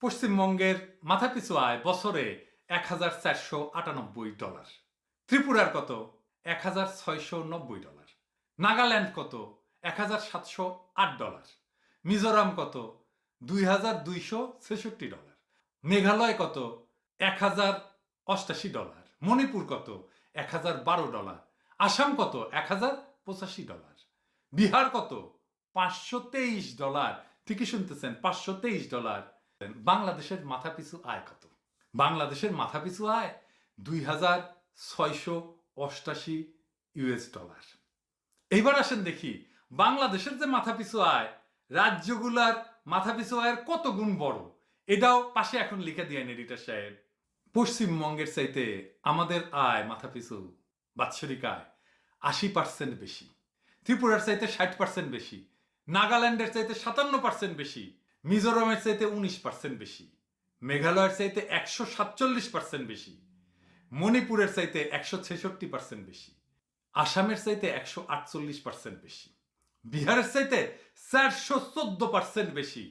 পশ্চিমবঙ্গের মাথাপিছু আয় বছরে এক হাজার চারশো আটানব্বই ডলার। ত্রিপুরার কত? এক হাজার ছয়শো নব্বই ডলার। নাগাল্যান্ড কত? এক হাজার সাতশো আট ডলার। মিজোরাম কত? দুই হাজার দুইশো ছেষট্টি ডলার। মেঘালয় কত? এক হাজার অষ্টাশি ডলার। মণিপুর কত? এক হাজার বারো ডলার। আসাম কত? এক হাজার পঁচাশি ডলার। বিহার কত? পাঁচশো তেইশ ডলার। ঠিকই শুনতেছেন, পাঁচশো তেইশ ডলার। বাংলাদেশের মাথাপিছু আয় কত? বাংলাদেশের মাথাপিছু আয় দুই হাজার ছয়শো অষ্টাশি ইউএস ডলার। এইবার আসেন দেখি, বাংলাদেশের যে মাথাপিছু আয়, রাজ্যগুলার মাথাপিছু আয়ের কত গুণ বড়? এটাও পাশে এখন লিখে দিয়ে এডিটার সাহেব। পশ্চিমবঙ্গের চাইতে আমাদের আয়, মাথাপিছু, বাৎসরিক আয়, আশি পার্সেন্ট বেশি। ত্রিপুরার চাইতে ষাট পার্সেন্ট বেশি। নাগাল্যান্ডের চাইতে সাতান্ন পার্সেন্ট বেশি। মিজোরামের চাইতে উনিশ পার্সেন্ট বেশি, মেঘালয়ের চাইতে একশো সাতচল্লিশ পার্সেন্ট বেশি, মণিপুরের চাইতে একশো ছেষট্টি পার্সেন্ট বেশি, আসামের চাইতে একশো আটচল্লিশ পার্সেন্ট বেশি, বিহারের চাইতে চারশো চোদ্দ পার্সেন্ট বেশি